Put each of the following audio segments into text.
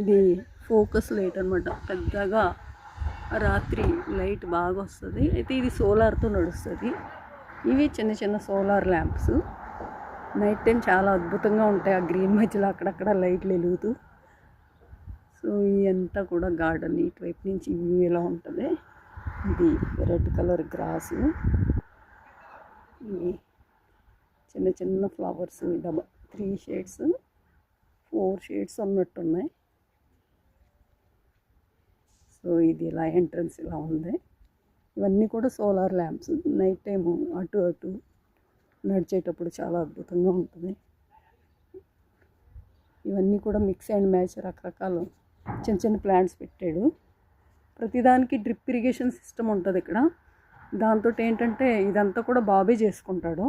ఇది focus light అనమాట పెద్దగా రాత్రి లైట్ బాగా వస్తుంది. అయితే ఇది సోలార్తో నడుస్తుంది. ఇవి చిన్న చిన్న సోలార్ ల్యాంప్స్. నైట్ టైం చాలా అద్భుతంగా ఉంటాయి ఆ గ్రీన్ మధ్యలో అక్కడక్కడ లైట్లు వెలుగుతూ. సో ఇదంతా కూడా గార్డెన్ ఇటువైపు నుంచి వ్యూ ఎలా ఉంటుంది? ఇది రెడ్ కలర్ గ్రాస్. ఇవి చిన్న చిన్న ఫ్లవర్స్ డబా త్రీ షేడ్స్ ఫోర్ షేడ్స్ అన్నట్టున్నాయి. సో ఇది ఇలా ఎంట్రన్స్ ఇలా ఉంది. ఇవన్నీ కూడా సోలార్ ల్యాంప్స్. నైట్ టైము అటు అటు నడిచేటప్పుడు చాలా అద్భుతంగా ఉంటుంది. ఇవన్నీ కూడా మిక్స్ అండ్ మ్యాచ్ రకరకాలు చిన్న చిన్న ప్లాంట్స్ పెట్టాడు. ప్రతిదానికి డ్రిప్ ఇరిగేషన్ సిస్టమ్ ఉంటుంది ఇక్కడ. దాంతో ఏంటంటే ఇదంతా కూడా బాబే చేసుకుంటాడు.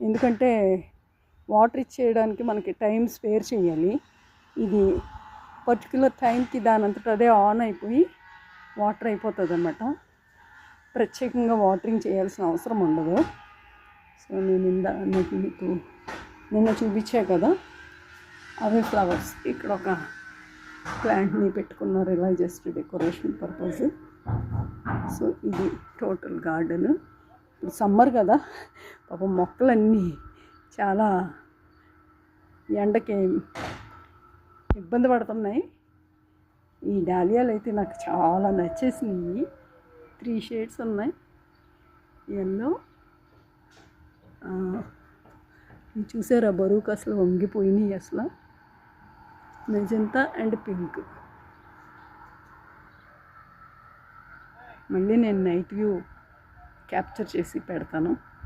ఎందుకంటే వాటర్ ఇచ్చేయడానికి మనకి టైం స్పేర్ చేయాలి. ఇది పర్టికులర్ టైంకి దాని అంతటా అదే ఆన్ అయిపోయి వాటర్ అయిపోతుంది అన్నమాట ప్రత్యేకంగా వాటరింగ్ చేయాల్సిన అవసరం ఉండదు. సో నేను ఇందా నీకు మీకు నిన్న చూపించా కదా? అవే ఫ్లవర్స్ ఇక్కడ ఒక ప్లాంట్ని పెట్టుకున్నారు. ఇలా జస్ట్ డెకరేషన్ పర్పస్ సో ఇది టోటల్ గార్డెన్ ఇప్పుడు సమ్మర్ కదా. పాపం మొక్కలన్నీ చాలా ఎండకి ఇబ్బంది పడుతున్నాయి. ఈ డాలియాలు అయితే నాకు చాలా నచ్చేసినాయి. త్రీ షేడ్స్ ఉన్నాయి. ఎల్లో. చూసారా? బరువుకు అసలు వంగిపోయినాయి అసలు. Magenta and pink. మళ్ళీ నేను నైట్ వ్యూ క్యాప్చర్ చేసి పెడతాను.